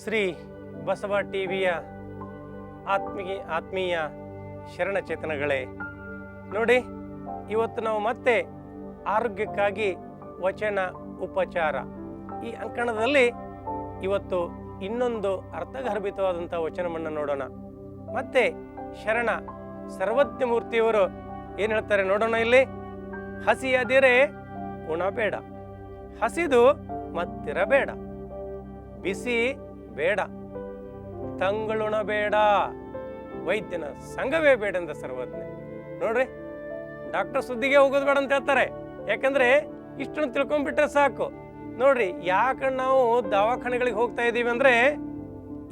ಶ್ರೀ ಬಸವ ಟಿವಿಯ ಆತ್ಮೀಯ ಆತ್ಮೀಯ ಶರಣಚೇತನಗಳೇ, ನೋಡಿ, ಇವತ್ತು ನಾವು ಮತ್ತೆ ಆರೋಗ್ಯಕ್ಕಾಗಿ ವಚನ, ಉಪಚಾರ ಈ ಅಂಕಣದಲ್ಲಿ ಇವತ್ತು ಇನ್ನೊಂದು ಅರ್ಥಗರ್ಭಿತವಾದಂಥ ವಚನವನ್ನು ನೋಡೋಣ. ಮತ್ತೆ ಶರಣ ಸರ್ವಜ್ಞ ಮೂರ್ತಿಯವರು ಏನು ಹೇಳ್ತಾರೆ ನೋಡೋಣ ಇಲ್ಲಿ? ಹಸಿಯದಿರೆ ಉಣಬೇಡ ಹಸಿದು ಮತ್ತಿರಬೇಡ, ಬಿಸಿ ಬೇಡ. ತಂಗಳುಣ ಬೇಡ. ವೈದ್ಯನ ಸಂಘವೇ ಬೇಡ ಅಂತ ಸರ್ವಜ್ಞ. ನೋಡ್ರಿ, ಡಾಕ್ಟರ್ ಸುದ್ದಿಗೆ ಹೋಗೋದು ಬೇಡ ಅಂತ ಹೇಳ್ತಾರೆ. ಯಾಕಂದ್ರೆ ಇಷ್ಟನ್ನು ತಿಳ್ಕೊಂಡ್ಬಿಟ್ರೆ ಸಾಕು. ನೋಡ್ರಿ, ಯಾಕೆ ನಾವು ದವಾಖಾನೆಗಳಿಗೆ ಹೋಗ್ತಾ ಇದ್ದೀವಿ ಅಂದ್ರೆ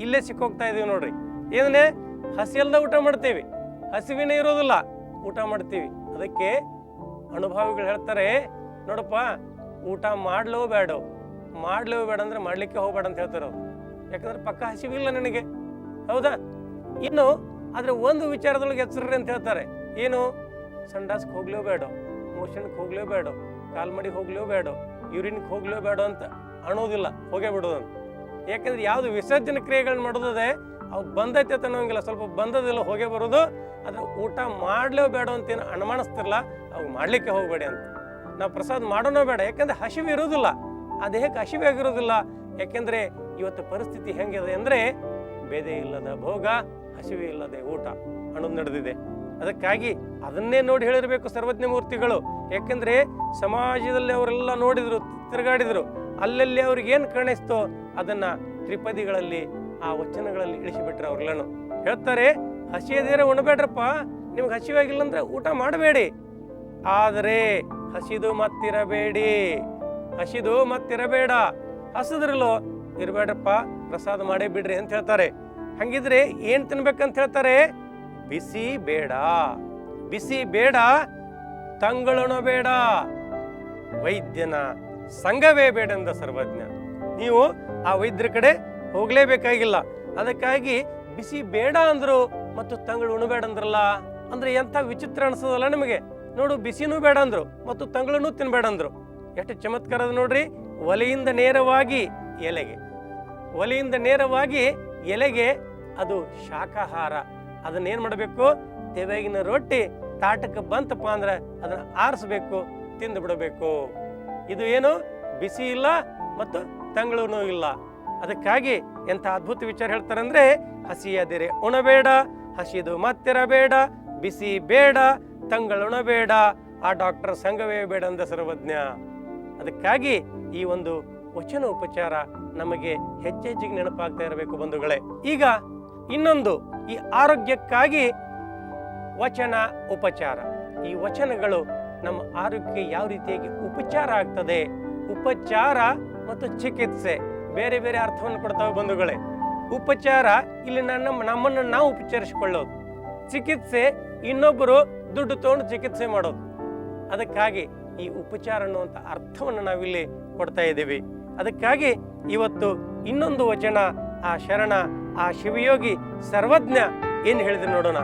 ಇಲ್ಲೇ ಸಿಕ್ಕೋಗ್ತಾ ಇದೀವಿ ನೋಡ್ರಿ. ಏನಂದ್ರೆ ಹಸಿಯಲ್ದ ಊಟ ಮಾಡ್ತೀವಿ. ಹಸಿವಿನೇ ಇರೋದಿಲ್ಲ, ಊಟ ಮಾಡ್ತೀವಿ. ಅದಕ್ಕೆ ಅನುಭವಿಗಳು ಹೇಳ್ತಾರೆ, ನೋಡಪ್ಪ, ಊಟ ಮಾಡ್ಲೋ ಬೇಡ. ಮಾಡ್ಲೋ ಬೇಡ ಅಂದ್ರೆ ಮಾಡ್ಲಿಕ್ಕೆ ಹೋಗ್ಬೇಡ ಅಂತ ಹೇಳ್ತಾರೆ ಅವ್ರು. ಯಾಕಂದ್ರೆ ಪಕ್ಕ ಹಸಿವಿಲ್ಲ ನನಗೆ. ಹೌದಾ? ಇನ್ನು ಆದ್ರೆ ಒಂದು ವಿಚಾರದೊಳಗೆ ಎಚ್ಚರ್ರಿ ಅಂತ ಹೇಳ್ತಾರೆ. ಏನು? ಸಂಡಾಸ್ಗೆ ಹೋಗ್ಲೋ ಬೇಡ, ಮೋಷನ್ಗೆ ಹೋಗ್ಲೇ ಬೇಡ ಕಾಲ್ಮಡಿ ಹೋಗ್ಲೇ ಬೇಡ, ಯೂರಿನ್ಗೆ ಹೋಗ್ಲೇ ಬೇಡ ಅಂತ ಅನ್ನೋದಿಲ್ಲ, ಹೋಗೇ ಬಿಡೋದು ಅಂತ. ಯಾಕಂದ್ರೆ ಯಾವುದು ವಿಸರ್ಜನೆ ಕ್ರಿಯೆಗಳನ್ನ ಮಾಡೋದದೆ ಅವು ಬಂದೈತೆ ಅಂತ ಸ್ವಲ್ಪ ಬಂದದಿಲ್ಲ ಹೋಗೇ ಬರೋದು. ಅದ್ರ ಊಟ ಮಾಡಲೇ ಬೇಡ ಅಂತ ಏನು ಅನುಮಾನಿಸ್ತಿರಲ್ಲ ಅವು ಮಾಡ್ಲಿಕ್ಕೆ ಹೋಗಬೇಡಿ ಅಂತ. ನಾವು ಪ್ರಸಾದ ಮಾಡೋಣ ಬೇಡ, ಯಾಕಂದ್ರೆ ಹಸಿವು ಇರೋದಿಲ್ಲ. ಆ ದೇಹಕ್ಕೆ ಹಸಿವಾಗಿರೋದಿಲ್ಲ ಯಾಕೆಂದ್ರೆ ಇವತ್ತು ಪರಿಸ್ಥಿತಿ ಹೆಂಗಿದೆ ಅಂದರೆ ಬೇದೆ ಇಲ್ಲದ ಭೋಗ, ಹಸಿವೆ ಇಲ್ಲದೆ ಊಟ ಅನ್ನೋದು ನಡೆದಿದೆ. ಅದಕ್ಕಾಗಿ ಅದನ್ನೇ ನೋಡಿ ಹೇಳಿರಬೇಕು ಸರ್ವಜ್ಞ ಮೂರ್ತಿಗಳು. ಯಾಕೆಂದರೆ ಸಮಾಜದಲ್ಲಿ ಅವರೆಲ್ಲ ನೋಡಿದರು, ತಿರುಗಾಡಿದರು. ಅಲ್ಲಲ್ಲಿ ಅವ್ರಿಗೆ ಏನು ಕಾಣಿಸ್ತೋ? ಅದನ್ನು ತ್ರಿಪದಿಗಳಲ್ಲಿ, ಆ ವಚನಗಳಲ್ಲಿ ಇಳಿಸಿಬಿಟ್ರೆ ಅವ್ರೆಲ್ಲನು. ಹೇಳ್ತಾರೆ ಹಸಿಯದೇರೆ ಉಣಬೇಡ್ರಪ್ಪ, ನಿಮ್ಗೆ ಹಸಿವಾಗಿಲ್ಲ ಅಂದರೆ ಊಟ ಮಾಡಬೇಡಿ. ಆದರೆ ಹಸಿದು ಮತ್ತಿರಬೇಡಿ. ಹಸಿದು ಮತ್ತಿರಬೇಡ. ಹಸಿದ್ರಲ್ಲೋ ಇರಬೇಡ್ರಪ್ಪ ಪ್ರಸಾದ ಮಾಡೇ ಬಿಡ್ರಿ ಅಂತ ಹೇಳ್ತಾರೆ. ಹಂಗಿದ್ರೆ ಏನ್ ತಿನ್ಬೇಕಂತ ಹೇಳ್ತಾರೆ? ಬಿಸಿ ಬೇಡ. ಬಿಸಿ ಬೇಡ, ತಂಗಳಣ ಬೇಡ, ವೈದ್ಯನ ಸಂಘವೇ ಬೇಡ ಅಂದ ಸರ್ವಜ್ಞ. ನೀವು ಆ ವೈದ್ಯರ ಕಡೆ ಹೋಗ್ಲೇಬೇಕಾಗಿಲ್ಲ. ಅದಕ್ಕಾಗಿ ಬಿಸಿ ಬೇಡ ಅಂದ್ರು ಮತ್ತು ತಂಗಳು ಉಣಬೇಡ ಅಂದ್ರಲ್ಲ, ಅಂದ್ರೆ ಎಂಥ ವಿಚಿತ್ರ ಅನಿಸೋದಲ್ಲ ನಿಮಗೆ. ನೋಡು, ಬಿಸಿನೂ ಬೇಡ ಅಂದ್ರು ಮತ್ತು ತಂಗಳನ್ನೂ ತಿನ್ಬೇಡ ಅಂದ್ರು. ಎಷ್ಟು ಚಮತ್ಕಾರ ನೋಡ್ರಿ, ಒಲೆಯಿಂದ ನೇರವಾಗಿ ಎಲೆಗೆ. ಒಲೆಯಿಂದ ನೇರವಾಗಿ ಎಲೆಗೆ ಅದು ಶಾಖಾಹಾರ. ಅದನ್ನ ಏನ್ ಮಾಡಬೇಕು? ತೆವೆಗಿನ ರೊಟ್ಟಿ ತಾಟಕ್ಕೆ ಬಂತಪ್ಪ ಅಂದ್ರೆ ಅದನ್ನ ಆರಿಸ್ಬೇಕು, ತಿಂದು ಬಿಡಬೇಕು. ಇದು ಏನು? ಬಿಸಿ ಇಲ್ಲ ಮತ್ತು ತಂಗಳೂ ಇಲ್ಲ. ಅದಕ್ಕಾಗಿ ಎಂಥ ಅದ್ಭುತ ವಿಚಾರ ಹೇಳ್ತಾರೆ ಅಂದ್ರೆ ಹಸಿಯದಿರೆ ಉಣಬೇಡ, ಹಸಿದು ಮತ್ತಿರಬೇಡ, ಬಿಸಿ ಬೇಡ ತಂಗಳುಣಬೇಡ ಆ ಡಾಕ್ಟರ್ ಸಂಘವೇ ಬೇಡ ಅಂದ ಸರ್ವಜ್ಞ. ಅದಕ್ಕಾಗಿ ಈ ಒಂದು ವಚನ ಉಪಚಾರ ನಮಗೆ ಹೆಚ್ಚೆಚ್ಚಿಗೆ ನೆನಪಾಗ್ತಾ ಇರಬೇಕು ಬಂಧುಗಳೇ. ಈಗ ಇನ್ನೊಂದು, ಈ ಆರೋಗ್ಯಕ್ಕಾಗಿ ವಚನ ಉಪಚಾರ. ಈ ವಚನಗಳು ನಮ್ಮ ಆರೋಗ್ಯಕ್ಕೆ ಯಾವ ರೀತಿಯಾಗಿ ಉಪಚಾರ ಆಗ್ತದೆ? ಉಪಚಾರ ಮತ್ತು ಚಿಕಿತ್ಸೆ. ಬೇರೆ ಬೇರೆ ಅರ್ಥವನ್ನು ಕೊಡ್ತಾವೆ ಬಂಧುಗಳೇ. ಉಪಚಾರ ಇಲ್ಲಿ ನನ್ನ, ನಮ್ಮನ್ನು ನಾವು ಉಪಚರಿಸಿಕೊಳ್ಳೋದು. ಚಿಕಿತ್ಸೆ ಇನ್ನೊಬ್ಬರು ದುಡ್ಡು ತಗೊಂಡು ಚಿಕಿತ್ಸೆ ಮಾಡೋದು. ಅದಕ್ಕಾಗಿ ಈ ಉಪಚಾರ ಅನ್ನುವಂಥ ಅರ್ಥವನ್ನು ನಾವಿಲ್ಲಿ ಕೊಡ್ತಾ ಇದ್ದೀವಿ. ಅದಕ್ಕಾಗಿ ಇವತ್ತು ಇನ್ನೊಂದು ವಚನ, ಆ ಶರಣ, ಆ ಶಿವಯೋಗಿ ಸರ್ವಜ್ಞ ಏನು ಹೇಳಿದ್ರು ನೋಡೋಣ.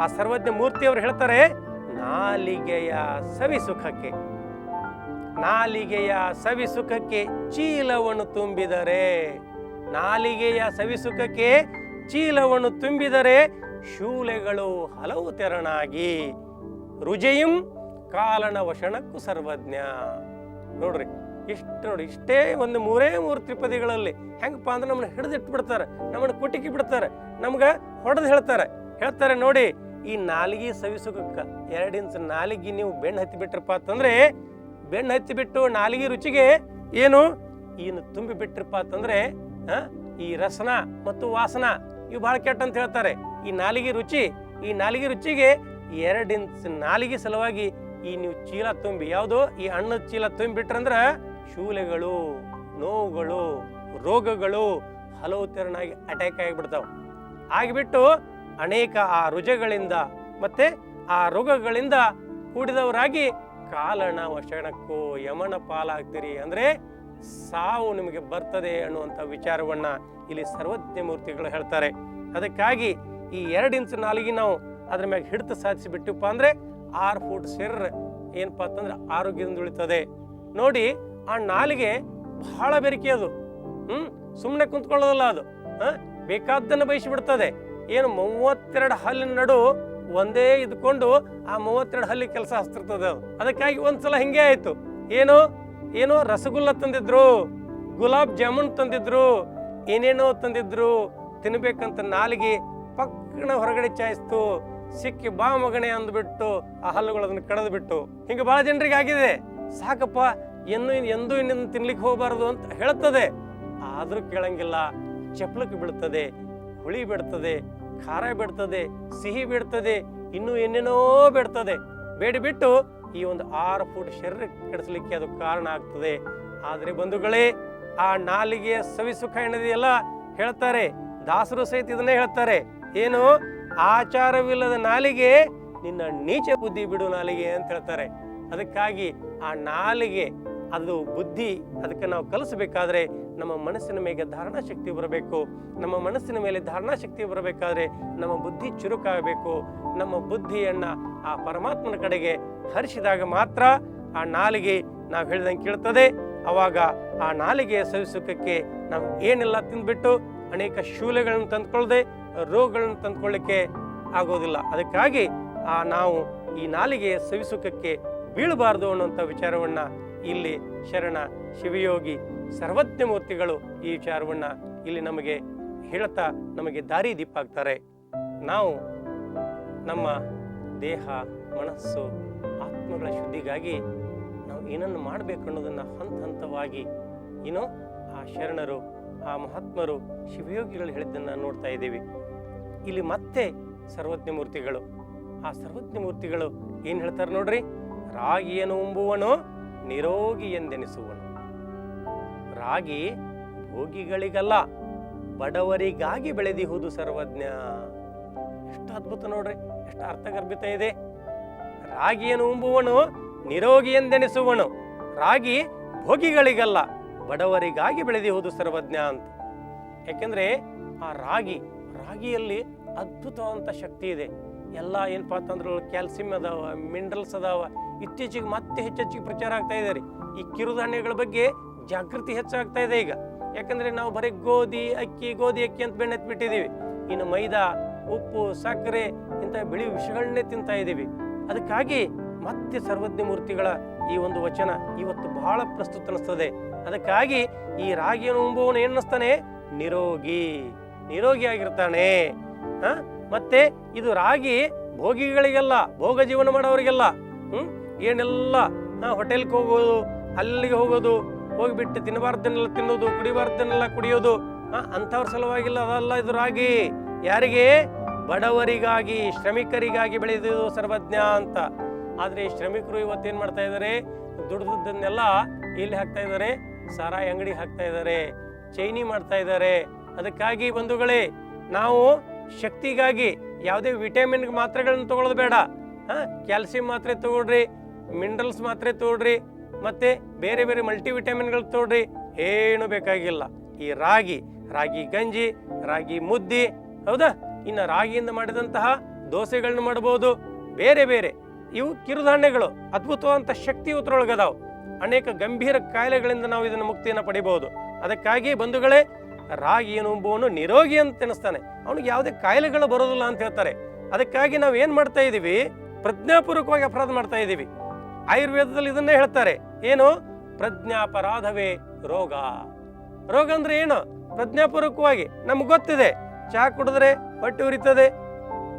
ಆ ಸರ್ವಜ್ಞ ಮೂರ್ತಿಯವರು ಹೇಳ್ತಾರೆ, ನಾಲಿಗೆಯ ಸವಿ ಸುಖಕ್ಕೆ. ನಾಲಿಗೆಯ ಸವಿ ಸುಖಕ್ಕೆ ಚೀಲವನ್ನು ತುಂಬಿದರೆ. ನಾಲಿಗೆಯ ಸವಿ ಸುಖಕ್ಕೆ ಚೀಲವನ್ನು ತುಂಬಿದರೆ ಶೂಲೆಗಳು ಹಲವು ತೆರನಾಗಿ. ರುಜೆಯಂ ಕಾಲನ ವಶಣಕ್ಕೂ ಸರ್ವಜ್ಞ. ನೋಡ್ರಿ. ಇಷ್ಟು ನೋಡಿ, ಇಷ್ಟೇ ಒಂದು ಮೂರೇ ಮೂರು ತ್ರಿಪದಿಗಳಲ್ಲಿ ಹೆಂಗಪ್ಪ ಅಂದ್ರೆ ನಮ್ಮನ್ನ ಹಿಡಿದಿಟ್ಟು ಬಿಡ್ತಾರೆ ನಮ್ಮನ್ನ ಕುಟಿಕಿ ಬಿಡ್ತಾರೆ, ನಮ್ಗೆ ಹೊಡೆದು ಹೇಳ್ತಾರೆ. ಹೇಳ್ತಾರೆ ನೋಡಿ, ಈ ನಾಲಿಗೆ ಸವಿಸುಗಕ್ಕೆ ಎರಡು ಇಂಚ್ ನಾಲಿಗೆ ನೀವು ಬೆಣ್ಣು ಹತ್ತಿ ಬಿಟ್ರಪ್ಪ ಅಂತಂದ್ರೆ, ಬೆಣ್ಣು ಹತ್ತಿ ಬಿಟ್ಟು ನಾಲಿಗೆ ರುಚಿಗೆ ಏನು? ಏನು ತುಂಬಿ ಬಿಟ್ರಪ್ಪ ಅಂತಂದ್ರೆ ಈ ರಸನ ಮತ್ತು ವಾಸನ ಇವು ಬಹಳ ಕೆಟ್ಟ ಅಂತ ಹೇಳ್ತಾರೆ. ಈ ನಾಲಿಗೆ ರುಚಿ, ಈ ನಾಲಿಗೆ ರುಚಿಗೆ ಎರಡು ಇಂಚ್ ನಾಲಿಗೆ ಸಲುವಾಗಿ ಈ ನೀವು ಚೀಲ ತುಂಬಿ, ಯಾವುದು? ಈ ಹಣ್ಣು ಚೀಲ ತುಂಬಿಟ್ರಂದ್ರ ಶೂಲೆಗಳು, ನೋವುಗಳು, ರೋಗಗಳು ಹಲವು ತೆರನಾಗಿ ಅಟ್ಯಾಕ್ ಆಗಿಬಿಡ್ತಾವೆ. ಆಗಿಬಿಟ್ಟು ಅನೇಕ ಆ ರುಜಗಳಿಂದ ಮತ್ತೆ ಆ ರೋಗಗಳಿಂದ ಕೂಡಿದವರಾಗಿ ಕಾಲಣ ವಶಣಕ್ಕೂ ಯಮನ ಪಾಲಾಗ್ತೀರಿ ಅಂದರೆ ಸಾವು ನಿಮಗೆ ಬರ್ತದೆ ಅನ್ನುವಂಥ ವಿಚಾರವನ್ನ ಇಲ್ಲಿ ಸರ್ವಜ್ಞ ಮೂರ್ತಿಗಳು ಹೇಳ್ತಾರೆ. ಅದಕ್ಕಾಗಿ ಈ ಎರಡು ಇಂಚು ನಾಲಿಗೆ ನಾವು ಅದ್ರ ಮ್ಯಾಗ ಹಿಡಿತ ಸಾಧಿಸಿ ಬಿಟ್ಟಿಪ್ಪ ಅಂದರೆ ಆರು ಫುಟ್ ಸೆರ್ ಏನಪ್ಪಾ ಅಂತಂದ್ರೆ ಆರೋಗ್ಯದಿಂದ ಉಳಿತದೆ. ನೋಡಿ ಆ ನಾಲಿಗೆ ಬಹಳ ಬೆರಿಕೆ ಅದು. ಹ್ಮ್? ಸುಮ್ಮನೆ ಕುಂತ್ಕೊಳ್ಳೋದಲ್ಲ ಅದು. ಹಾಂ? ಬೇಕಾದ್ದನ್ನು ಬಯಸಿಬಿಡ್ತದೆ ಏನು ಮೂವತ್ತೆರಡು ಹಲ್ಲಿನ ನಡು ಒಂದೇ ಇದ್ಕೊಂಡು ಆ ಮೂವತ್ತೆರಡು ಹಲ್ಲಿ ಕೆಲಸ ಹಸ್ತಿರ್ತದೆ ಅದು. ಅದಕ್ಕಾಗಿ ಒಂದ್ಸಲ ಹಿಂಗೆ ಆಯ್ತು. ಏನು? ಏನೋ? ರಸಗುಲ್ಲ ತಂದಿದ್ರು, ಗುಲಾಬ್ ಜಾಮೂನ್ ತಂದಿದ್ರು, ಏನೇನೋ ತಂದಿದ್ರು, ತಿನ್ಬೇಕಂತ ನಾಲಿಗೆ ಪಕ್ಕನ ಹೊರಗಡೆ ಚಾಯಿಸ್ತು, ಸಿಕ್ಕಿ ಬಾ ಮಗಣೆ ಅಂದ್ಬಿಟ್ಟು ಆ ಹಲ್ಲುಗಳು ಅದನ್ನು ಕಳೆದು ಬಿಟ್ಟು ಹಿಂಗೆ ಬಹಳ ಜನರಿಗೆ ಆಗಿದೆ ಸಾಕಪ್ಪ ಇನ್ನು ಎಂದೂ ಇನ್ನೊಂದು ತಿನ್ಲಿಕ್ಕೆ ಹೋಗಬಾರದು ಅಂತ ಹೇಳ್ತದೆ. ಆದರೂ ಕೇಳಂಗಿಲ್ಲ. ಚಪ್ಪಲಕ್ಕೆ ಬೀಳ್ತದೆ, ಹುಳಿ ಬಿಡ್ತದೆ, ಖಾರ ಬಿಡ್ತದೆ, ಸಿಹಿ ಬಿಡ್ತದೆ, ಇನ್ನು ಏನೇನೋ ಬಿಡ್ತದೆ. ಬೇಡಿ ಬಿಟ್ಟು ಈ ಒಂದು ಆರು ಫುಟ್ ಶರೀರ ಕೆಡಿಸ್ಲಿಕ್ಕೆ ಅದು ಕಾರಣ ಆಗ್ತದೆ. ಆದ್ರೆ ಬಂಧುಗಳೇ, ಆ ನಾಲಿಗೆಯ ಸವಿಸುಖ ಎನ್ನದೆಯಲ್ಲ ಹೇಳ್ತಾರೆ. ದಾಸರು ಸಹಿತ ಇದನ್ನೇ ಹೇಳ್ತಾರೆ. ಏನು? ಆಚಾರವಿಲ್ಲದ ನಾಲಿಗೆ ನಿನ್ನ ನೀಚ ಬುದ್ಧಿ ಬಿಡು ನಾಲಿಗೆ ಅಂತ ಹೇಳ್ತಾರೆ. ಅದಕ್ಕಾಗಿ ಆ ನಾಲಿಗೆ, ಅದು ಬುದ್ಧಿ, ಅದಕ್ಕೆ ನಾವು ಕಲಿಸಬೇಕಾದ್ರೆ ನಮ್ಮ ಮನಸ್ಸಿನ ಮೇಲೆ ಧಾರಣಾ ಶಕ್ತಿ ಬರಬೇಕು. ನಮ್ಮ ಮನಸ್ಸಿನ ಮೇಲೆ ಧಾರಣಾ ಶಕ್ತಿ ಬರಬೇಕಾದ್ರೆ ನಮ್ಮ ಬುದ್ಧಿ ಚುರುಕಾಗಬೇಕು. ನಮ್ಮ ಬುದ್ಧಿಯನ್ನು ಆ ಪರಮಾತ್ಮನ ಕಡೆಗೆ ಹರಿಸಿದಾಗ ಮಾತ್ರ ಆ ನಾಲಿಗೆ ನಾವು ಹೇಳ್ದಂಗೆ ಕೇಳ್ತದೆ. ಅವಾಗ ಆ ನಾಲಿಗೆಯ ಸವಿಸುಖಕ್ಕೆ ನಾವು ಏನೆಲ್ಲ ತಿಂದ್ಬಿಟ್ಟು ಅನೇಕ ಶೂಲೆಗಳನ್ನು ತಂದ್ಕೊಳ್ಳದೆ ರೋಗಗಳನ್ನು ತಂದುಕೊಳ್ಳಿಕ್ಕೆ ಆಗೋದಿಲ್ಲ. ಅದಕ್ಕಾಗಿ ಆ ನಾವು ಈ ನಾಲಿಗೆಯ ಸವಿಸುಖಕ್ಕೆ ಬೀಳಬಾರದು ಅನ್ನುವಂಥ ವಿಚಾರವನ್ನು ಇಲ್ಲಿ ಶರಣ ಶಿವಯೋಗಿ ಸರ್ವಜ್ಞ ಮೂರ್ತಿಗಳು ಈ ವಿಚಾರವನ್ನು ಇಲ್ಲಿ ನಮಗೆ ಹೇಳ್ತಾ ನಮಗೆ ದಾರಿ ದೀಪ ಆಗ್ತಾರೆ ನಾವು ನಮ್ಮ ದೇಹ, ಮನಸ್ಸು, ಆತ್ಮಗಳ ಶುದ್ಧಿಗಾಗಿ ನಾವು ಏನನ್ನು ಮಾಡಬೇಕು ಅನ್ನೋದನ್ನು ಹಂತ ಹಂತವಾಗಿ ಏನೋ ಆ ಶರಣರು, ಆ ಮಹಾತ್ಮರು, ಶಿವಯೋಗಿಗಳು ಹೇಳಿದ್ದನ್ನು ನೋಡ್ತಾ ಇದ್ದೀವಿ. ಇಲ್ಲಿ ಮತ್ತೆ ಸರ್ವಜ್ಞ ಮೂರ್ತಿಗಳು ಆ ಸರ್ವಜ್ಞ ಮೂರ್ತಿಗಳು ಏನು ಹೇಳ್ತಾರೆ ನೋಡ್ರಿ? ರಾಗಿಯನ್ನು ಉಂಬುವನು? ನಿರೋಗಿ ಎಂದೆನಿಸುವನು. ರಾಗಿ ಭೋಗಿಗಳಿಗಲ್ಲ, ಬಡವರಿಗಾಗಿ ಬೆಳೆದಿಹುದು ಸರ್ವಜ್ಞ. ಎಷ್ಟು ಅದ್ಭುತ ನೋಡ್ರಿ, ಎಷ್ಟು ಅರ್ಥಗರ್ಭಿತ ಇದೆ. ರಾಗಿಯನ್ನು ಉಂಬುವನು? ನಿರೋಗಿ ಎಂದೆನಿಸುವನು. ರಾಗಿ ಭೋಗಿಗಳಿಗಲ್ಲ, ಬಡವರಿಗಾಗಿ ಬೆಳೆದಿಹುದು ಸರ್ವಜ್ಞ ಅಂತ. ಯಾಕೆಂದ್ರೆ ಆ ರಾಗಿ, ರಾಗಿಯಲ್ಲಿ ಅದ್ಭುತವಾದಂಥ ಶಕ್ತಿ ಇದೆ. ಎಲ್ಲ ಏನಪ್ಪಾ ಅಂತಂದ್ರೆ ಕ್ಯಾಲ್ಸಿಯಂ ಅದಾವ, ಮಿನರಲ್ಸ್ ಅದಾವ ಇತ್ತೀಚೆಗೆ ಮತ್ತೆ ಹೆಚ್ಚೆಚ್ಚಿಗೆ ಪ್ರಚಾರ ಆಗ್ತಾ ಇದೆ ರೀ ಈ ಕಿರುಧಾನ್ಯಗಳ ಬಗ್ಗೆ ಜಾಗೃತಿ ಹೆಚ್ಚಾಗ್ತಾ ಇದೆ ಈಗ. ಯಾಕಂದ್ರೆ ನಾವು ಬರೀ ಗೋಧಿ, ಅಕ್ಕಿ ಗೋಧಿ, ಅಕ್ಕಿ ಅಂತ ಬೆಣ್ಣೆ ಬಿಟ್ಟಿದ್ದೀವಿ ಇನ್ನು ಮೈದಾ, ಉಪ್ಪು, ಸಕ್ಕರೆ ಇಂಥ ಬಿಳಿ ವಿಷಗಳನ್ನೇ ತಿಂತಾ ಇದ್ದೀವಿ. ಅದಕ್ಕಾಗಿ ಮತ್ತೆ ಸರ್ವಜ್ಞ ಮೂರ್ತಿಗಳ ಈ ಒಂದು ವಚನ ಇವತ್ತು ಬಹಳ ಪ್ರಸ್ತುತ ಅನಿಸ್ತದೆ ಅದಕ್ಕಾಗಿ ಈ ರಾಗಿಯನ್ನು ಉಂಬುವನು ಏನು ಅನ್ನಿಸ್ತಾನೆ ನಿರೋಗಿ. ನಿರೋಗಿ ಆಗಿರ್ತಾನೆ. ಹಾ? ಮತ್ತೆ ಇದು ರಾಗಿ ಭೋಗಿಗಳಿಗೆಲ್ಲ, ಭೋಗ ಜೀವನ ಮಾಡೋರಿಗೆಲ್ಲ, ಹ್ಮ್? ಏನೆಲ್ಲ ಹೋಟೆಲ್ಗೆ ಹೋಗೋದು, ಅಲ್ಲಿಗೆ ಹೋಗೋದು ಹೋಗಿಬಿಟ್ಟು ತಿನ್ನಬಾರ್ದನ್ನೆಲ್ಲ ತಿನ್ನೋದು ಕುಡಿಬಾರ್ದನ್ನೆಲ್ಲ ಕುಡಿಯೋದು ಅಂಥವ್ರ ಸಲುವಾಗಿಲ್ಲ, ಅದಲ್ಲ ಇದು ರಾಗಿ ಯಾರಿಗೆ? ಬಡವರಿಗಾಗಿ, ಶ್ರಮಿಕರಿಗಾಗಿ ಬೆಳೆದಿದ್ದು ಸರ್ವಜ್ಞ ಅಂತ. ಆದರೆ ಈ ಶ್ರಮಿಕರು ಇವತ್ತೇನ್ ಮಾಡ್ತಾ ಇದ್ದಾರೆ ದುಡ್ದದ್ದನ್ನೆಲ್ಲ ಇಲ್ಲಿ ಹಾಕ್ತಾ ಇದ್ದಾರೆ ಸಾರಾಯಿ ಅಂಗಡಿ ಹಾಕ್ತಾ ಇದ್ದಾರೆ ಚೈನಿ ಮಾಡ್ತಾ ಇದ್ದಾರೆ ಅದಕ್ಕಾಗಿ ಬಂಧುಗಳೇ, ನಾವು ಶಕ್ತಿಗಾಗಿ ಯಾವುದೇ ವಿಟಮಿನ್ ಮಾತ್ರೆಗಳನ್ನ ತಗೊಳ್ಳೋದು ಬೇಡ. ಕ್ಯಾಲ್ಸಿಯಂ ಮಾತ್ರೆ ತಗೊಳ್ರಿ ಮಿನರಲ್ಸ್ ಮಾತ್ರೆ ತೋಡ್ರಿ, ಮತ್ತೆ ಬೇರೆ ಬೇರೆ ಮಲ್ಟಿ ವಿಟಮಿನ್ಗಳು ತಗೊಳ್ರಿ ಏನು ಬೇಕಾಗಿಲ್ಲ. ಈ ರಾಗಿ ರಾಗಿ ಗಂಜಿ, ರಾಗಿ ಮುದ್ದಿ, ಹೌದಾ? ಇನ್ನು ರಾಗಿಯಿಂದ ಮಾಡಿದಂತಹ ದೋಸೆಗಳನ್ನ ಮಾಡಬಹುದು ಬೇರೆ ಬೇರೆ, ಇವು ಕಿರುಧಾನ್ಯಗಳು, ಅದ್ಭುತವಾದಂಥ ಶಕ್ತಿ ಉತ್ತರೊಳಗದಾವು ಅನೇಕ ಗಂಭೀರ ಕಾಯಿಲೆಗಳಿಂದ ನಾವು ಇದನ್ನು ಮುಕ್ತಿಯನ್ನು ಪಡಿಬಹುದು ಅದಕ್ಕಾಗಿ ಬಂಧುಗಳೇ, ರಾಗಿ ಎನ್ನುವನು ನಿರೋಗಿ ಅಂತ ಎನಿಸ್ತಾನೆ ಅವನಿಗೆ ಯಾವುದೇ ಕಾಯಿಲೆಗಳು ಬರೋದಿಲ್ಲ ಅಂತ ಹೇಳ್ತಾರೆ. ಅದಕ್ಕಾಗಿ ನಾವು ಏನು ಮಾಡ್ತಾ ಇದ್ದೀವಿ ಪ್ರಜ್ಞಾಪೂರ್ವಕವಾಗಿ ಅಪರಾಧ ಮಾಡ್ತಾ ಇದೀವಿ. ಆಯುರ್ವೇದದಲ್ಲಿ ಇದನ್ನೇ ಹೇಳ್ತಾರೆ. ಏನು? ಪ್ರಜ್ಞಾಪರಾಧವೇ ರೋಗ. ರೋಗ ಅಂದ್ರೆ ಏನು? ಪ್ರಜ್ಞಾಪೂರ್ವಕವಾಗಿ ನಮ್ಗೆ ಗೊತ್ತಿದೆ. ಚಹಾ ಕುಡಿದ್ರೆ ಹೊಟ್ಟೆ ಉರಿತದೆ,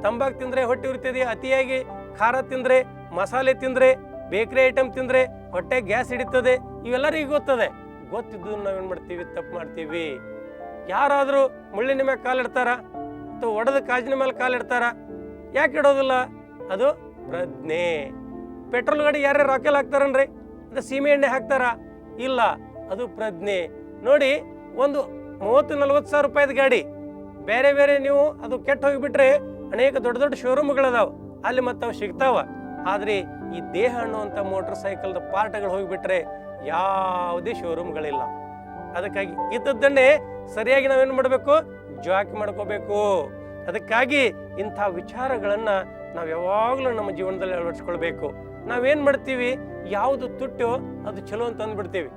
ತಂಬಾಕು ತಿಂದ್ರೆ ಹೊಟ್ಟೆ ಉರಿತದೆ, ಅತಿಯಾಗಿ ಖಾರ ತಿಂದ್ರೆ, ಮಸಾಲೆ ತಿಂದ್ರೆ, ಬೇಕರಿ ಐಟಮ್ ತಿಂದ್ರೆ ಹೊಟ್ಟೆ ಗ್ಯಾಸ್ ಹಿಡಿತದೆ, ಇವೆಲ್ಲರಿಗೂ ಗೊತ್ತದೆ. ಗೊತ್ತಿದ್ದು ನಾವೇನ್ ಮಾಡ್ತೀವಿ? ತಪ್ಪು ಮಾಡ್ತೀವಿ. ಯಾರಾದರೂ ಮುಳ್ಳಿನ ಮೇಲೆ ಕಾಲಿಡ್ತಾರ? ಅಥವಾ ಒಡೆದ ಕಾಜಿನ ಮೇಲೆ ಕಾಲಿಡ್ತಾರ? ಯಾಕೆ ಇಡೋದಿಲ್ಲ? ಅದು ಪ್ರಜ್ಞೆ. ಪೆಟ್ರೋಲ್ ಗಾಡಿ ಯಾರ್ಯಾರು ರಾಕೆಲ್ ಹಾಕ್ತಾರನ್ರಿ? ಅದು ಸೀಮೆ ಎಣ್ಣೆ ಹಾಕ್ತಾರ? ಇಲ್ಲ, ಅದು ಪ್ರಜ್ಞೆ. ನೋಡಿ, ಒಂದು ಮೂವತ್ತು ನಲ್ವತ್ತು ಸಾವಿರ ರೂಪಾಯಿದ ಗಾಡಿ. ಬೇರೆ ಬೇರೆ ನೀವು ಅದು ಕೆಟ್ಟ ಹೋಗಿಬಿಟ್ರೆ ಅನೇಕ ದೊಡ್ಡ ದೊಡ್ಡ ಶೋರೂಮ್ಗಳದಾವ. ಅಲ್ಲಿ ಮತ್ತೆ ಅವು ಸಿಗ್ತಾವ. ಆದರೆ ಈ ದೇಹ ಅನ್ನುವಂಥ ಮೋಟರ್ ಸೈಕಲ್ದ ಪಾರ್ಟ್ಗಳು ಹೋಗಿಬಿಟ್ರೆ ಯಾವುದೇ ಶೋರೂಮ್ಗಳಿಲ್ಲ. ಅದಕ್ಕಾಗಿ ಇದ್ದದ್ದನ್ನೇ ಸರಿಯಾಗಿ ನಾವೇನು ಮಾಡಬೇಕು? ಜಾಕ್ ಮಾಡ್ಕೋಬೇಕು. ಅದಕ್ಕಾಗಿ ಇಂಥ ವಿಚಾರಗಳನ್ನು ನಾವು ಯಾವಾಗಲೂ ನಮ್ಮ ಜೀವನದಲ್ಲಿ ಅಳವಡಿಸ್ಕೊಳ್ಬೇಕು. ನಾವೇನ್ ಮಾಡ್ತೀವಿ? ಯಾವುದು ತುಟ್ಟು ಅದು ಚಲೋ ಅಂತ ಅಂದ್ಬಿಡ್ತೀವಿ.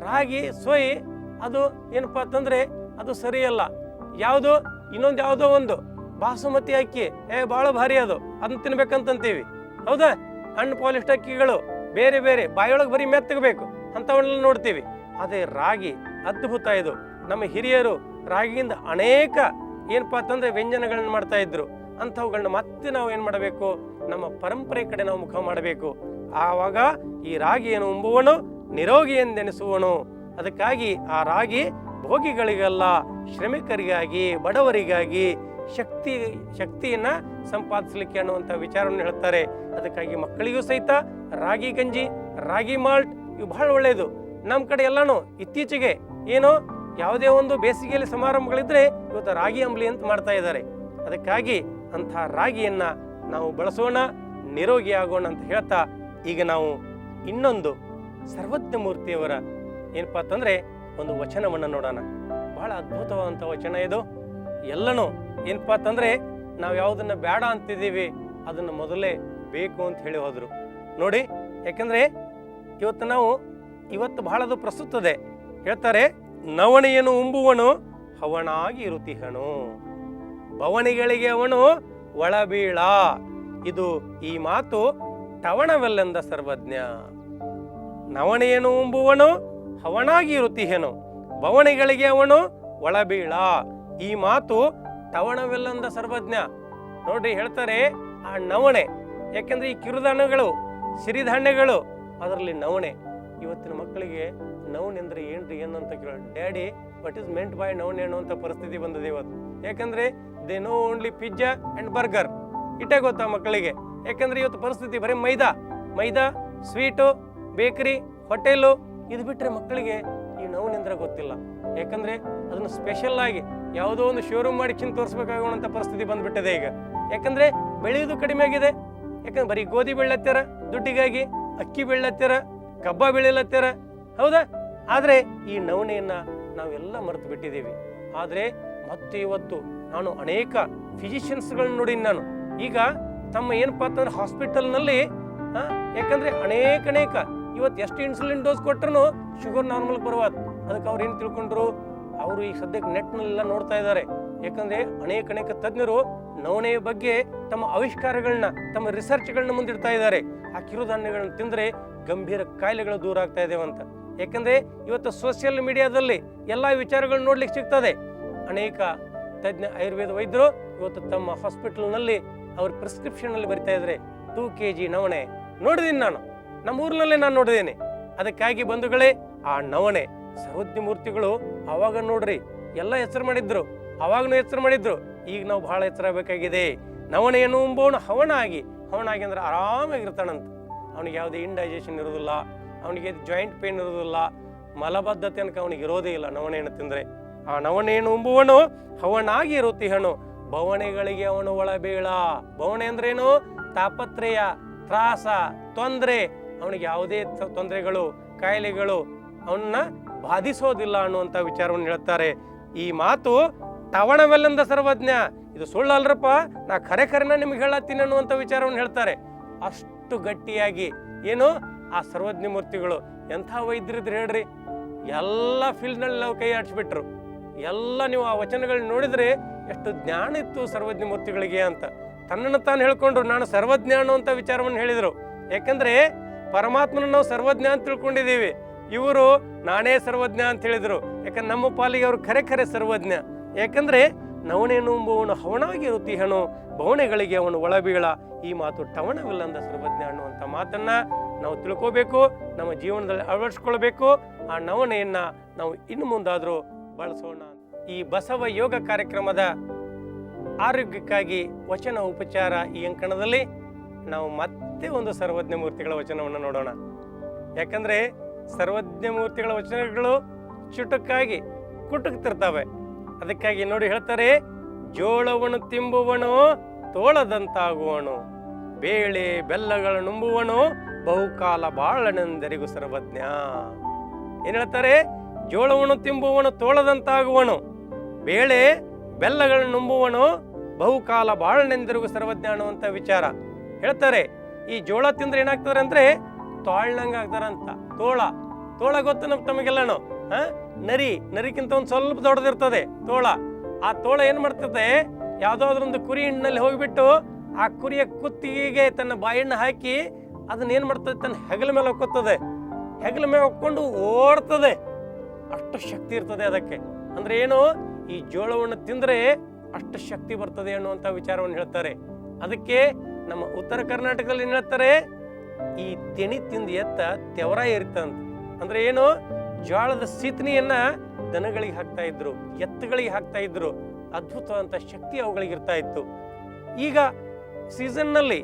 ರಾಗಿ, ಸೊಯ್, ಅದು ಏನಪ್ಪಾ ಅಂತಂದರೆ ಅದು ಸರಿಯಲ್ಲ. ಯಾವುದು? ಇನ್ನೊಂದು ಯಾವುದೋ ಒಂದು. ಬಾಸುಮತಿ ಅಕ್ಕಿ. ಏ ಭಾಳ ಭಾರಿ ಅದು. ಅದನ್ನ ತಿನ್ಬೇಕಂತಂತೀವಿ. ಹೌದಾ? ಹಣ್ಣು ಪಾಲಿಸ್ಟ್ ಅಕ್ಕಿಗಳು. ಬೇರೆ ಬೇರೆ. ಬಾಯೊಳಗೆ ಬರೀ ಮೆತ್ತಗಬೇಕು. ಅಂಥವನ್ನೆಲ್ಲ ನೋಡ್ತೀವಿ. ಅದೇ ರಾಗಿ. ಅದ್ಭುತ ಇದು. ನಮ್ಮ ಹಿರಿಯರು ರಾಗಿಯಿಂದ ಅನೇಕ ಏನಪ್ಪಾ ಅಂತಂದರೆ ವ್ಯಂಜನಗಳನ್ನ ಮಾಡ್ತಾ ಇದ್ರು. ಅಂಥವುಗಳನ್ನ ಮತ್ತೆ ನಾವು ಏನು ಮಾಡಬೇಕು? ನಮ್ಮ ಪರಂಪರೆ ಕಡೆ ನಾವು ಮುಖ ಮಾಡಬೇಕು. ಆವಾಗ ಈ ರಾಗಿಯನ್ನು ಉಂಬುವನು ನಿರೋಗಿ ಎಂದೆನಿಸುವನು. ಅದಕ್ಕಾಗಿ ಆ ರಾಗಿ ಭೋಗಿಗಳಿಗಲ್ಲ ಶ್ರಮಿಕರಿಗಾಗಿ, ಬಡವರಿಗಾಗಿ ಶಕ್ತಿ, ಶಕ್ತಿಯನ್ನ ಸಂಪಾದಿಸಲಿಕ್ಕೆ ಅನ್ನುವಂಥ ವಿಚಾರವನ್ನು ಹೇಳ್ತಾರೆ. ಅದಕ್ಕಾಗಿ ಮಕ್ಕಳಿಗೂ ಸಹಿತ ರಾಗಿ ಗಂಜಿ, ರಾಗಿ ಮಾಲ್ಟ್ ಇವು ಬಹಳ ಒಳ್ಳೆಯದು ನಮ್ಮ ಕಡೆ ಎಲ್ಲಾನು ಇತ್ತೀಚೆಗೆ ಏನು ಯಾವುದೇ ಒಂದು ಬೇಸಿಗೆಯಲ್ಲಿ ಸಮಾರಂಭಗಳಿದ್ರೆ ಇವತ್ತು ರಾಗಿ ಅಂಬಲಿ ಅಂತ ಮಾಡ್ತಾ ಇದ್ದಾರೆ. ಅದಕ್ಕಾಗಿ ಅಂಥ ರಾಗಿಯನ್ನ ನಾವು ಬಳಸೋಣ, ನಿರೋಗಿ ಆಗೋಣ ಅಂತ ಹೇಳ್ತಾ ಈಗ ನಾವು ಇನ್ನೊಂದು ಸರ್ವಜ್ಞ ಮೂರ್ತಿಯವರ ಏನಪ್ಪಾ ಅಂತಂದ್ರೆ ಒಂದು ವಚನವನ್ನು ನೋಡೋಣ. ಬಹಳ ಅದ್ಭುತವಾದಂಥ ವಚನ ಇದು. ಎಲ್ಲನೂ ಏನಪ್ಪಾ ಅಂತಂದ್ರೆ ನಾವು ಯಾವುದನ್ನ ಬೇಡ ಅಂತಿದ್ದೀವಿ, ಅದನ್ನು ಮೊದಲೇ ಬೇಕು ಅಂತ ಹೇಳಿ ಹೋದರು. ನೋಡಿ, ಯಾಕಂದ್ರೆ ಇವತ್ತು ನಾವು ಇವತ್ತು ಬಹಳದು ಪ್ರಸ್ತುತದೆ ಹೇಳ್ತಾರೆ ನವಣೆಯನ್ನು ಉಂಬುವನು ಹವಣಾಗಿ ಇರುತಿಹನು ಬವಣಿಗಳಿಗೆ ಅವನು ಒಳಬೀಳ. ಇದು ಈ ಮಾತು ಟವಣವೆಲ್ಲೆಂದ ಸರ್ವಜ್ಞ. ನವಣೆಯನು ಉಂಬುವನು, ಹವಣಾಗಿ ಋತಿಹೆನು ಬವಣಿಗಳಿಗೆ ಅವನು ಒಳಬೀಳ. ಈ ಮಾತು ಟವಣವೆಲ್ಲಂದ ಸರ್ವಜ್ಞ. ನೋಡ್ರಿ, ಹೇಳ್ತಾರೆ ಆ ನವಣೆ. ಯಾಕೆಂದ್ರೆ ಈ ಕಿರುಧಾನ್ಯಗಳು ಸಿರಿಧಾನ್ಯಗಳು, ಅದರಲ್ಲಿ ನವಣೆ. ಇವತ್ತಿನ ಮಕ್ಕಳಿಗೆ ನವಣೆ ಅಂದ್ರೆ ಏನ್ರಿ ಏನು ಅಂತ ಕೇಳ daddy what is meant by ನವಣೆ ಅನ್ನುವಂಥ ಪರಿಸ್ಥಿತಿ ಬಂದಿದೆ ಇವತ್ತು. ಯಾಕಂದ್ರೆ they know only pizza and burger ಇಟ್ಟೇ ಗೊತ್ತಾ ಮಕ್ಕಳಿಗೆ? ಯಾಕಂದರೆ ಇವತ್ತು ಪರಿಸ್ಥಿತಿ ಬರೀ maida. Maida sweet bakery hotel ಇದು ಬಿಟ್ಟರೆ ಮಕ್ಕಳಿಗೆ ಈ ನೋವು ಗೊತ್ತಿಲ್ಲ. ಯಾಕಂದರೆ ಅದನ್ನು ಸ್ಪೆಷಲ್ಲಾಗಿ ಯಾವುದೋ ಒಂದು ಶೋರೂಮ್ ಮಾಡಿ ಚಿನ್ ತೋರಿಸ್ಬೇಕಾಗುವಂಥ ಪರಿಸ್ಥಿತಿ ಬಂದ್ಬಿಟ್ಟಿದೆ ಈಗ. ಯಾಕಂದರೆ ಬೆಳೆಯೋದು ಕಡಿಮೆ ಆಗಿದೆ. ಯಾಕಂದ್ರೆ ಬರೀ ಗೋಧಿ ಬೆಳ್ಳತ್ತೀರ, ದುಡ್ಡಿಗಾಗಿ ಅಕ್ಕಿ ಬೆಳ್ಳತ್ತೀರ, ಕಬ್ಬ ಬೆಳೆಯಲತ್ತಿರ ಹೌದಾ? ಆದರೆ ಈ ನವಣೆಯನ್ನ ನಾವೆಲ್ಲ ಮರೆತು ಬಿಟ್ಟಿದ್ದೀವಿ ಆದರೆ ಮತ್ತೆ ಇವತ್ತು ನಾನು ಅನೇಕ ಫಿಸಿಷಿಯನ್ಸ್ಗಳನ್ನ ನೋಡೀನಿ ನಾನು. ಈಗ ತಮ್ಮ ಏನಪ್ಪಾ ಅಂತಂದ್ರೆ ಹಾಸ್ಪಿಟಲ್ನಲ್ಲಿ ಯಾಕಂದರೆ ಅನೇಕ ಅನೇಕ, ಇವತ್ತು ಎಷ್ಟು ಇನ್ಸುಲಿನ್ ಡೋಸ್ ಕೊಟ್ಟರು ಶುಗರ್ ನಾರ್ಮಲ್ ಬರುವಾಗ ಅದಕ್ಕೆ ಅವ್ರು ಏನು ತಿಳ್ಕೊಂಡ್ರು, ಅವರು ಈಗ ಸದ್ಯಕ್ಕೆ ನೆಟ್ನಲ್ಲೆಲ್ಲ ನೋಡ್ತಾ ಇದ್ದಾರೆ. ಯಾಕಂದರೆ ಅನೇಕ ಅನೇಕ ತಜ್ಞರು ನವಣೆಯ ಬಗ್ಗೆ ತಮ್ಮ ಆವಿಷ್ಕಾರಗಳನ್ನ ತಮ್ಮ ರಿಸರ್ಚ್ಗಳನ್ನ ಮುಂದಿಡ್ತಾ ಇದ್ದಾರೆ. ಆ ಕಿರುಧಾನ್ಯಗಳನ್ನ ತಿಂದರೆ ಗಂಭೀರ ಕಾಯಿಲೆಗಳು ದೂರ ಆಗ್ತಾ ಇದ್ದೇವೆ ಅಂತ. ಯಾಕಂದರೆ ಇವತ್ತು ಸೋಷಿಯಲ್ ಮೀಡಿಯಾದಲ್ಲಿ ಎಲ್ಲ ವಿಚಾರಗಳು ನೋಡ್ಲಿಕ್ಕೆ ಸಿಗ್ತದೆ. ಅನೇಕ ತಜ್ಞ ಆಯುರ್ವೇದ ವೈದ್ಯರು ಇವತ್ತು ತಮ್ಮ ಹಾಸ್ಪಿಟಲ್ನಲ್ಲಿ ಅವ್ರ ಪ್ರಿಸ್ಕ್ರಿಪ್ಷನ್ ಅಲ್ಲಿ ಬರಿತಾ ಇದ್ದಾರೆ. ಟೂ ಕೆ ಜಿ ನವಣೆ. ನೋಡಿದೀನಿ ನಾನು. ನಮ್ಮ ಊರಿನಲ್ಲೇ ನಾನು ನೋಡಿದ್ದೀನಿ ಅದಕ್ಕಾಗಿ ಬಂಧುಗಳೇ, ಆ ನವಣೆ ಸರ್ವಜ್ಞ ಮೂರ್ತಿಗಳು ಅವಾಗ ನೋಡ್ರಿ, ಎಲ್ಲ ಹೆಸರು ಮಾಡಿದ್ರು. ಅವಾಗನು ಹೆಸರು ಮಾಡಿದ್ರು. ಈಗ ನಾವು ಬಹಳ ಎಚ್ಚರ ಬೇಕಾಗಿದೆ ನವಣೆಯನ್ನು ಉಂಬೋಣ ಹವಣ ಆಗಿ ಹವಣ ಆಗಿ ಅಂದ್ರೆ ಆರಾಮಾಗಿರ್ತಾನಂತ ಅವನಿಗೆ ಯಾವುದೇ ಇಂಡೈಜೆಷನ್ ಇರೋದಿಲ್ಲ, ಅವನಿಗೆ ಜಾಯಿಂಟ್ ಪೇನ್ ಇರೋದಿಲ್ಲ, ಮಲಬದ್ಧತೆ ಅನ್ಕ ಅವನಿಗೆ ಇರೋದೇ ಇಲ್ಲ ನವಣೆಯನ್ನು ತಿಂದ್ರೆ. ನವಣೆಯನ್ನು ಉಂಬುವನು? ಹವನಾಗಿ ಇರುತ್ತಿಹನು. ಬವಣೆಗಳಿಗೆ ಅವನು ಒಳಬೇಳ. ಬವಣೆ ಅಂದ್ರೇನು? ತಾಪತ್ರಯ, ತ್ರಾಸ, ತೊಂದರೆ. ಅವನಿಗೆ ಯಾವುದೇ ತೊಂದರೆಗಳು, ಕಾಯಿಲೆಗಳು ಅವನ್ನ ಬಾಧಿಸೋದಿಲ್ಲ ಅನ್ನುವಂಥ ವಿಚಾರವನ್ನು ಹೇಳ್ತಾರೆ. ಈ ಮಾತು ತವಣವೆಲ್ಲಂದ ಸರ್ವಜ್ಞ. ಇದು ಸುಳ್ಳಲ್ರಪ್ಪ, ನಾ ಖರೆ ಖರೆನ ನಿಮ್ಗೆ ಹೇಳತ್ತೀನಿ ಅನ್ನುವಂಥ ವಿಚಾರವನ್ನು ಹೇಳ್ತಾರೆ. ಅಷ್ಟು ಗಟ್ಟಿಯಾಗಿ. ಏನು? ಆ ಸರ್ವಜ್ಞ ಮೂರ್ತಿಗಳು ಎಂಥ ವೈದ್ಯರಿದ್ರು ಹೇಳ್ರಿ. ಎಲ್ಲ ಫೀಲ್ಡ್ನಲ್ಲಿ ನಾವು ಕೈ ಆಡಿಸ್ಬಿಟ್ರು. ಎಲ್ಲ ನೀವು ಆ ವಚನಗಳನ್ನ ನೋಡಿದರೆ ಎಷ್ಟು ಜ್ಞಾನ ಇತ್ತು ಸರ್ವಜ್ಞ ಮೂರ್ತಿಗಳಿಗೆ ಅಂತ. ತನ್ನನ್ನು ತಾನು ಹೇಳ್ಕೊಂಡ್ರು, ನಾನು ಸರ್ವಜ್ಞಾನ ಅನ್ನುವಂಥ ವಿಚಾರವನ್ನು ಹೇಳಿದರು. ಯಾಕಂದ್ರೆ ಪರಮಾತ್ಮನ ನಾವು ಸರ್ವಜ್ಞ ಅಂತ ತಿಳ್ಕೊಂಡಿದ್ದೀವಿ. ಇವರು ನಾನೇ ಸರ್ವಜ್ಞ ಅಂತ ಹೇಳಿದರು. ಯಾಕಂದ್ರೆ ನಮ್ಮ ಪಾಲಿಗೆ ಅವರು ಖರೆ ಖರೆ ಸರ್ವಜ್ಞ. ಯಾಕಂದ್ರೆ ಎಂಬುವನು ಹವಣಾಗಿ ರುತಿಹನು ಬವಣೆಗಳಿಗೆ ಅವನು ಒಳಬೀಳ. ಈ ಮಾತು ಟವಣವಿಲ್ಲಂದ ಸರ್ವಜ್ಞ ಅನ್ನುವಂಥ ಮಾತನ್ನ ನಾವು ತಿಳ್ಕೋಬೇಕು, ನಮ್ಮ ಜೀವನದಲ್ಲಿ ಅಳವಡಿಸ್ಕೊಳ್ಬೇಕು. ಆ ನವಣೆಯನ್ನು ನಾವು ಇನ್ನು ಮುಂದಾದರೂ ಬಳಸೋಣ ಈ ಬಸವ ಯೋಗ ಕಾರ್ಯಕ್ರಮದ ಆರೋಗ್ಯಕ್ಕಾಗಿ ವಚನ ಉಪಚಾರ ಈ ಅಂಕಣದಲ್ಲಿ ನಾವು ಮತ್ತೆ ಒಂದು ಸರ್ವಜ್ಞ ಮೂರ್ತಿಗಳ ವಚನವನ್ನು ನೋಡೋಣ. ಯಾಕಂದ್ರೆ ಸರ್ವಜ್ಞ ಮೂರ್ತಿಗಳ ವಚನಗಳು ಚುಟುಕಾಗಿ ಕುಟುಕ್ತಿರ್ತವೆ. ಅದಕ್ಕಾಗಿ ನೋಡಿ ಹೇಳ್ತಾರೆ, ಜೋಳವನ್ನು ತಿಂಬುವನು ತೋಳದಂತಾಗುವನು, ಬೇಳೆ ಬೆಲ್ಲಗಳ ನುಂಬುವನು ಬಹುಕಾಲ ಬಾಳನೆಂದರಿಗೂ ಸರ್ವಜ್ಞ. ಏನ್ ಹೇಳ್ತಾರೆ? ಜೋಳವನ್ನು ತಿಂಬುವನು ತೋಳದಂತಾಗುವನು. ಬೇಳೆ ಬೆಲ್ಲಗಳನ್ನು ನುಂಬುವನು ಬಹುಕಾಲ ಬಾಳನೆಂದಿರುಗು ಅನ್ನುವಂಥ ವಿಚಾರ. ಹೇಳ್ತಾರೆ, ಈ ಜೋಳ ತಿಂದ್ರೆ ಏನಾಗ್ತಾರೆ ಅಂದ್ರೆ ತಾಳ್ನಂಗ ಆಗ್ತಾರಂತ ತೋಳ ತೋಳ ಗೊತ್ತು ನಮ್ ತಮಗೆಲ್ಲನು? ಹಾ ನರಿ ನರಿಕ್ಕಿಂತ ಒಂದು ಸ್ವಲ್ಪ ದೊಡ್ಡದಿರ್ತದೆ ತೋಳ. ಆ ತೋಳ ಏನು ಮಾಡ್ತದೆ ಯಾವುದಾದ್ರೊಂದು ಕುರಿ ಹಣ್ಣಲ್ಲಿ ಹೋಗಿಬಿಟ್ಟು ಆ ಕುರಿಯ ಕುತ್ತಿಗೆಗೆ ತನ್ನ ಬಾಯಣ್ಣ ಹಾಕಿ ಅದನ್ನ ಏನು ಮಾಡ್ತದೆ, ತನ್ನ ಹೆಗಲ ಮೇಲೆ ಹೊಕ್ಕೋತದೆ. ಹೆಗಲ ಮೇಲೆ ಒಕ್ಕೊಂಡು ಓಡ್ತದೆ. ಅಷ್ಟು ಶಕ್ತಿ ಇರ್ತದೆ ಅದಕ್ಕೆ. ಅಂದ್ರೆ ಏನು? ಈ ಜೋಳವನ್ನು ತಿಂದರೆ ಅಷ್ಟು ಶಕ್ತಿ ಬರ್ತದೆ ಅನ್ನುವಂಥ ವಿಚಾರವನ್ನು ಹೇಳ್ತಾರೆ. ಅದಕ್ಕೆ ನಮ್ಮ ಉತ್ತರ ಕರ್ನಾಟಕದಲ್ಲಿ ಏನು ಹೇಳ್ತಾರೆ? ಈ ತೆಣಿ ತಿಂದು ಎತ್ತ ತೆವರ ಏರಿತಂತ. ಅಂದ್ರೆ ಏನು? ಜೋಳದ ಸೀತನಿಯನ್ನ ದನಗಳಿಗೆ ಹಾಕ್ತಾ ಇದ್ರು, ಎತ್ತುಗಳಿಗೆ ಹಾಕ್ತಾ ಇದ್ರು. ಅದ್ಭುತವಾದಂಥ ಶಕ್ತಿ ಅವುಗಳಿಗೆ ಇರ್ತಾ ಇತ್ತು. ಈಗ ಸೀಸನ್ನಲ್ಲಿ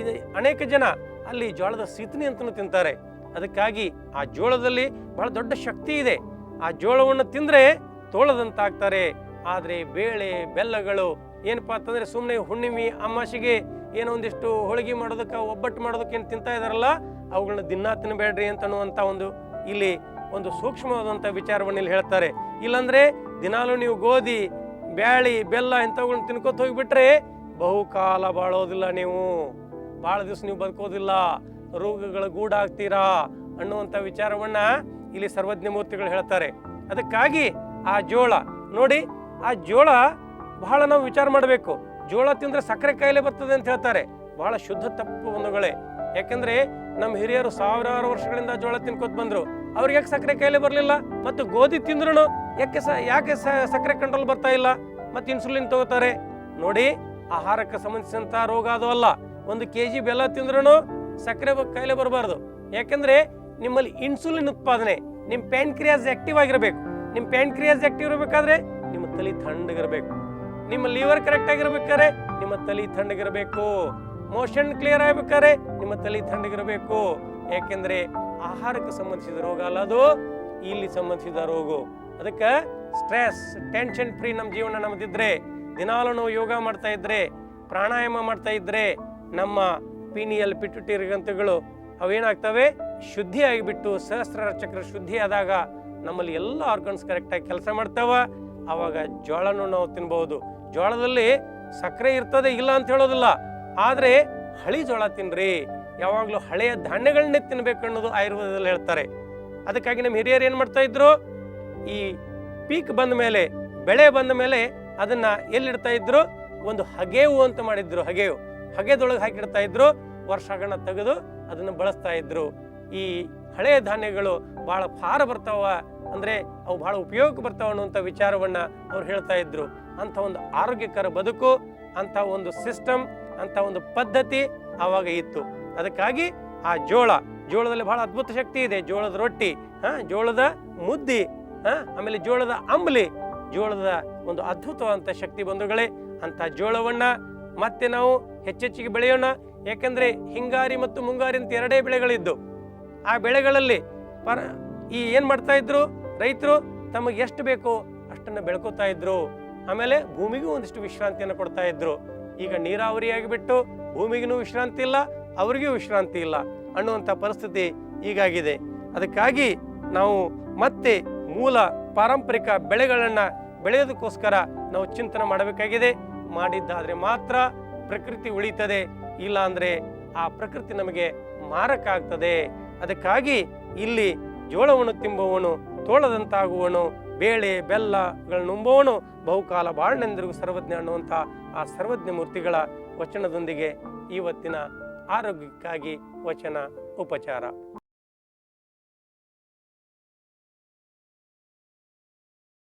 ಇದು ಅನೇಕ ಜನ ಅಲ್ಲಿ ಜೋಳದ ಸೀತನಿ ಅಂತಲೂ ತಿಂತಾರೆ. ಅದಕ್ಕಾಗಿ ಆ ಜೋಳದಲ್ಲಿ ಬಹಳ ದೊಡ್ಡ ಶಕ್ತಿ ಇದೆ. ಆ ಜೋಳವನ್ನು ತಿಂದರೆ ತೋಳದಂತಾಗ್ತಾರೆ. ಆದರೆ ಬೇಳೆ, ಬೆಲ್ಲಗಳು ಏನಪ್ಪಾ ಅಂತಂದರೆ ಸುಮ್ಮನೆ ಹುಣ್ಣಿಮೆ, ಅಮಾಸಿಗೆ ಏನೋ ಒಂದಿಷ್ಟು ಹೋಳಿಗೆ ಮಾಡೋದಕ್ಕೆ, ಒಬ್ಬಟ್ಟು ಮಾಡೋದಕ್ಕೆ ಏನು ತಿಂತಾ ಇದ್ದಾರಲ್ಲ ಅವುಗಳನ್ನ ದಿನ ತಿನ್ನಬೇಡ್ರಿ ಅಂತ ಅನ್ನುವಂಥ ಒಂದು ಇಲ್ಲಿ ಒಂದು ಸೂಕ್ಷ್ಮವಾದಂಥ ವಿಚಾರವನ್ನು ಇಲ್ಲಿ ಹೇಳ್ತಾರೆ. ಇಲ್ಲಾಂದರೆ ದಿನಾಲು ನೀವು ಗೋಧಿ, ಬ್ಯಾಳಿ, ಬೆಲ್ಲ ಇಂಥವುಗಳನ್ನ ತಿನ್ಕೋತ ಹೋಗಿಬಿಟ್ರೆ ಬಹುಕಾಲ ಬಾಳೋದಿಲ್ಲ ನೀವು. ಭಾಳ ದಿವಸ ನೀವು ಬದುಕೋದಿಲ್ಲ. ರೋಗಗಳ ಗೂಡಾಗ್ತೀರಾ ಅನ್ನುವಂಥ ವಿಚಾರವನ್ನ ಇಲ್ಲಿ ಸರ್ವಜ್ಞ ಮೂರ್ತಿಗಳು ಹೇಳ್ತಾರೆ. ಅದಕ್ಕಾಗಿ ಆ ಜೋಳ, ನೋಡಿ, ಆ ಜೋಳ ಬಹಳ ನಾವು ವಿಚಾರ ಮಾಡಬೇಕು. ಜೋಳ ತಿಂದ್ರೆ ಸಕ್ಕರೆ ಕಾಯಿಲೆ ಬರ್ತದೆ ಅಂತ ಹೇಳ್ತಾರೆ. ಬಹಳ ಶುದ್ಧ ತಪ್ಪು ಒಂದುಗಳೇ ಯಾಕಂದ್ರೆ ನಮ್ಮ ಹಿರಿಯರು ಸಾವಿರಾರು ವರ್ಷಗಳಿಂದ ಜೋಳ ತಿನ್ಕೋತ ಬಂದ್ರು. ಅವ್ರಿಗೆ ಯಾಕೆ ಸಕ್ಕರೆ ಕಾಯಿಲೆ ಬರಲಿಲ್ಲ? ಮತ್ತು ಗೋಧಿ ತಿಂದ್ರು ಯಾಕೆ ಸ, ಯಾಕೆ ಸಕ್ಕರೆ ಕಂಟ್ರೋಲ್ ಬರ್ತಾ ಇಲ್ಲ? ಮತ್ತು ಇನ್ಸುಲಿನ್ ತಗೋತಾರೆ. ನೋಡಿ, ಆಹಾರಕ್ಕೆ ಸಂಬಂಧಿಸಿದಂಥ ರೋಗ ಅದು ಅಲ್ಲ. ಒಂದು ಕೆ ಜಿ ಬೆಲ್ಲ ತಿಂದ್ರೂ ಸಕ್ಕರೆ ಕಾಯಿಲೆ ಬರಬಾರ್ದು. ಯಾಕಂದ್ರೆ ನಿಮ್ಮಲ್ಲಿ ಇನ್ಸುಲಿನ್ ಉತ್ಪಾದನೆ ನಿಮ್ಮ ಪ್ಯಾನ್ಕ್ರಿಯಾಸ್ ಆಕ್ಟಿವ್ ಆಗಿರಬೇಕು. ನಿಮ್ಮ ಪ್ಯಾನ್ಕ್ರಿಯಾಸ್ ಆಕ್ಟಿವ್ ಇರಬೇಕಾದ್ರೆ ನಿಮ್ಮ ತಲೆ ತಣ್ಣಗಿರಬೇಕು ನಿಮ್ಮ ಲಿವರ್ ಕರೆಕ್ಟ್ ಆಗಿರ್ಬೇಕಾದ್ರೆ ನಿಮ್ಮ ತಲೆ ತಣ್ಣಗಿರಬೇಕು ಮೋಷನ್ ಕ್ಲಿಯರ್ ಆಗ್ಬೇಕಾದ್ರೆ ನಿಮ್ಮ ತಲೆ ತಣ್ಣಗಿರಬೇಕು ಯಾಕೆಂದ್ರೆ ಆಹಾರಕ್ಕೆ ಸಂಬಂಧಿಸಿದ ರೋಗ ಅಲ್ಲ ಅದು, ಇಲ್ಲಿ ಸಂಬಂಧಿಸಿದ ರೋಗ. ಅದಕ್ಕೆ ಸ್ಟ್ರೆಸ್ ಟೆನ್ಷನ್ ಫ್ರೀ ನಮ್ಮ ಜೀವನ ನಮ್ದಿದ್ರೆ, ದಿನಾಲೂ ನಾವು ಯೋಗ ಮಾಡ್ತಾ ಇದ್ರೆ, ಪ್ರಾಣಾಯಾಮ ಮಾಡ್ತಾ ಇದ್ರೆ, ನಮ್ಮ ಪಿನಿಯಲ್ ಪಿಟುಟಿರಿ ಗ್ರಂಥಗಳು ಅವೇನಾಗ್ತವೆ? ಶುದ್ಧಿ ಆಗಿಬಿಟ್ಟು ಸಹಸ್ರಾರ ಚಕ್ರ ಶುದ್ಧಿ ಆದಾಗ ನಮ್ಮಲ್ಲಿ ಎಲ್ಲ ಆರ್ಗನ್ಸ್ ಕರೆಕ್ಟಾಗಿ ಕೆಲಸ ಮಾಡ್ತಾವ. ಆವಾಗ ಜೋಳನೂ ನಾವು ತಿನ್ಬಹುದು. ಜೋಳದಲ್ಲಿ ಸಕ್ಕರೆ ಇರ್ತದೆ ಇಲ್ಲ ಅಂತ ಹೇಳೋದಿಲ್ಲ. ಆದರೆ ಹಳಿ ಜೋಳ ತಿನ್ರಿ. ಯಾವಾಗಲೂ ಹಳೆಯ ಧಾನ್ಯಗಳನ್ನೇ ತಿನ್ಬೇಕು ಅನ್ನೋದು ಆಯುರ್ವೇದದಲ್ಲಿ ಹೇಳ್ತಾರೆ. ಅದಕ್ಕಾಗಿ ನಮ್ಮ ಹಿರಿಯರು ಏನು ಮಾಡ್ತಾ ಇದ್ರು? ಈ ಪೀಕ್ ಬಂದ ಮೇಲೆ, ಬೆಳೆ ಬಂದ ಮೇಲೆ ಅದನ್ನು ಎಲ್ಲಿಡ್ತಾ ಇದ್ರು? ಒಂದು ಹಗೆವು ಅಂತ ಮಾಡಿದ್ರು, ಹಗೇವು. ಹಗೆದೊಳಗೆ ಹಾಕಿಡ್ತಾ ಇದ್ರು, ವರ್ಷಗಣ ತೆಗೆದು ಅದನ್ನು ಬಳಸ್ತಾ ಇದ್ರು. ಈ ಹಳೆಯ ಧಾನ್ಯಗಳು ಬಹಳ ಫಾರ ಬರ್ತಾವ ಅಂದ್ರೆ ಅವು ಬಹಳ ಉಪಯೋಗಕ್ಕೆ ಬರ್ತಾವ ಅನ್ನುವಂಥ ವಿಚಾರವನ್ನ ಅವ್ರು ಹೇಳ್ತಾ ಇದ್ರು. ಅಂತ ಒಂದು ಆರೋಗ್ಯಕರ ಬದುಕು ಅಂತ ಒಂದು ಸಿಸ್ಟಮ್ ಅಂತ ಒಂದು ಪದ್ಧತಿ ಆವಾಗ ಇತ್ತು. ಅದಕ್ಕಾಗಿ ಆ ಜೋಳ, ಜೋಳದಲ್ಲಿ ಬಹಳ ಅದ್ಭುತ ಶಕ್ತಿ ಇದೆ. ಜೋಳದ ರೊಟ್ಟಿ, ಹಾ, ಜೋಳದ ಮುದ್ದಿ, ಹಾ, ಆಮೇಲೆ ಜೋಳದ ಅಂಬಲಿ, ಜೋಳದ ಒಂದು ಅದ್ಭುತವಾದಂಥ ಶಕ್ತಿ ಬಂಧುಗಳೇ ಅಂತ ಜೋಳವನ್ನ ಮತ್ತೆ ನಾವು ಹೆಚ್ಚೆಚ್ಚಿಗೆ ಬೆಳೆಯೋಣ. ಯಾಕಂದರೆ ಹಿಂಗಾರಿ ಮತ್ತು ಮುಂಗಾರಿ ಅಂತ ಎರಡೇ ಬೆಳೆಗಳಿದ್ದು. ಆ ಬೆಳೆಗಳಲ್ಲಿ ಪರ, ಈ ಏನು ಮಾಡ್ತಾ ಇದ್ರು? ರೈತರು ತಮಗೆ ಎಷ್ಟು ಬೇಕೋ ಅಷ್ಟನ್ನು ಬೆಳ್ಕೋತಾ ಇದ್ರು. ಆಮೇಲೆ ಭೂಮಿಗೂ ಒಂದಿಷ್ಟು ವಿಶ್ರಾಂತಿಯನ್ನು ಕೊಡ್ತಾ ಇದ್ರು. ಈಗ ನೀರಾವರಿ ಆಗಿಬಿಟ್ಟು ಭೂಮಿಗೂ ವಿಶ್ರಾಂತಿ ಇಲ್ಲ, ಅವರಿಗೂ ವಿಶ್ರಾಂತಿ ಇಲ್ಲ ಅನ್ನುವಂಥ ಪರಿಸ್ಥಿತಿ ಈಗಾಗಿದೆ. ಅದಕ್ಕಾಗಿ ನಾವು ಮತ್ತೆ ಮೂಲ ಪಾರಂಪರಿಕ ಬೆಳೆಗಳನ್ನು ಬೆಳೆಯೋದಕ್ಕೋಸ್ಕರ ನಾವು ಚಿಂತನೆ ಮಾಡಬೇಕಾಗಿದೆ. ಮಾಡಿದ್ದಾದರೆ ಮಾತ್ರ ಪ್ರಕೃತಿ ಉಳಿತದೆ ಇಲ್ಲ ಅಂದರೆ ಆ ಪ್ರಕೃತಿ ನಮಗೆ ಮಾರಕ ಆಗ್ತದೆ ಅದಕ್ಕಾಗಿ ಇಲ್ಲಿ ಜೋಳವನ್ನು ತಿಂಬುವವನು ತೋಳದಂತಾಗುವನು ಬೇಳೆ ಬೆಲ್ಲಗಳನ್ನು ಉಂಬುವವನು ಬಹುಕಾಲ ಬಾಳ್ನೆಂದರಿಗೂ ಸರ್ವಜ್ಞ ಅನ್ನುವಂಥ ಆ ಸರ್ವಜ್ಞ ಮೂರ್ತಿಗಳ ವಚನದೊಂದಿಗೆ ಇವತ್ತಿನ ಆರೋಗ್ಯಕ್ಕಾಗಿ ವಚನ ಉಪಚಾರ.